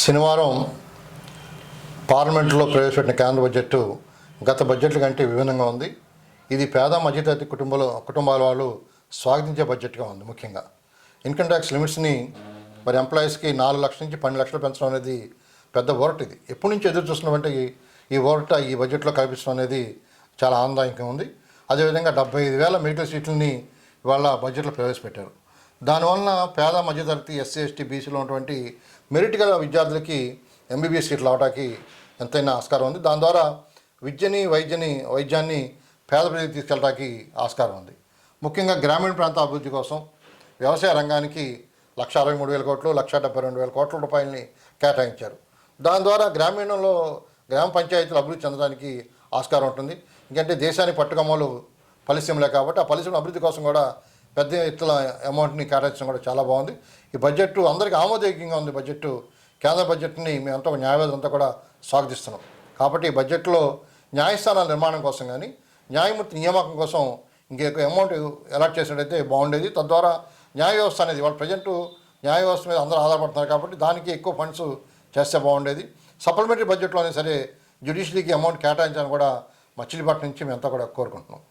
శనివారం పార్లమెంట్లో ప్రవేశపెట్టిన కేంద్ర బడ్జెట్ గత బడ్జెట్ల కంటే విభిన్నంగా ఉంది. ఇది పేద మధ్యతరగతి కుటుంబాల కుటుంబాల వాళ్ళు స్వాగతించే బడ్జెట్గా ఉంది ముఖ్యంగా. ఇన్కమ్ ట్యాక్స్ లిమిట్స్ని మరి ఎంప్లాయీస్కి నాలుగు లక్షల నుంచి పన్నెండు లక్షలు పెంచడం అనేది పెద్ద ఓరట్ ఇది. ఎప్పటి నుంచి ఎదురు చూస్తున్నామంటే ఈ ఈ ఓరట ఈ బడ్జెట్లో కల్పించడం అనేది చాలా ఆనందదాయకంగా ఉంది. అదేవిధంగా డెబ్బై ఐదు వేల మెడికల్ సీట్లని ఇవాళ బడ్జెట్లో ప్రవేశపెట్టారు. దానివలన పేద మధ్యతరగతి ఎస్సీ ఎస్టీ బీసీలో ఉన్నటువంటి మెరిట్ గల విద్యార్థులకి ఎంబీబీఎస్ సీట్లు అవడానికి ఎంతైనా ఆస్కారం ఉంది. దాని ద్వారా విద్యని వైద్యని వైద్యాన్ని పేద ప్రజలకు తీసుకెళ్ళడానికి ఆస్కారం ఉంది. ముఖ్యంగా గ్రామీణ ప్రాంత అభివృద్ధి కోసం వ్యవసాయ రంగానికి లక్ష అరవై మూడు వేల కోట్లు లక్ష డెబ్బై రెండు వేల కోట్ల రూపాయలని కేటాయించారు. దాని ద్వారా గ్రామీణంలో గ్రామ పంచాయతీలు అభివృద్ధి చెందడానికి ఆస్కారం ఉంటుంది. ఎందుకంటే దేశానికి పట్టుకమ్మలు పరిశ్రమలే కాబట్టి ఆ పలిశ్రమ అభివృద్ధి కోసం కూడా పెద్ద ఎత్తుల అమౌంట్ని కేటాయించడం కూడా చాలా బాగుంది. ఈ బడ్జెట్ అందరికీ ఆమోదయోగ్యంగా ఉంది బడ్జెట్ కేంద్ర బడ్జెట్ని మేమంతా న్యాయవాదులు అంతా కూడా స్వాగతిస్తున్నాం. కాబట్టి ఈ బడ్జెట్లో న్యాయస్థానాల నిర్మాణం కోసం కానీ న్యాయమూర్తి నియామకం కోసం ఇంకెక్కువ అమౌంట్ అలాట్ చేసినట్టయితే బాగుండేది. తద్వారా న్యాయ వ్యవస్థ అనేది వాళ్ళు ప్రజెంట్ న్యాయ వ్యవస్థ మీద అందరూ ఆధారపడుతున్నారు కాబట్టి దానికి ఎక్కువ ఫండ్స్ చేస్తే బాగుండేది. సప్లిమెంటరీ బడ్జెట్లోనే సరే జ్యుడిషియరీకి అమౌంట్ కేటాయించాలని కూడా మచిలీపట్నం నుంచి మేమంతా కూడా కోరుకుంటున్నాం.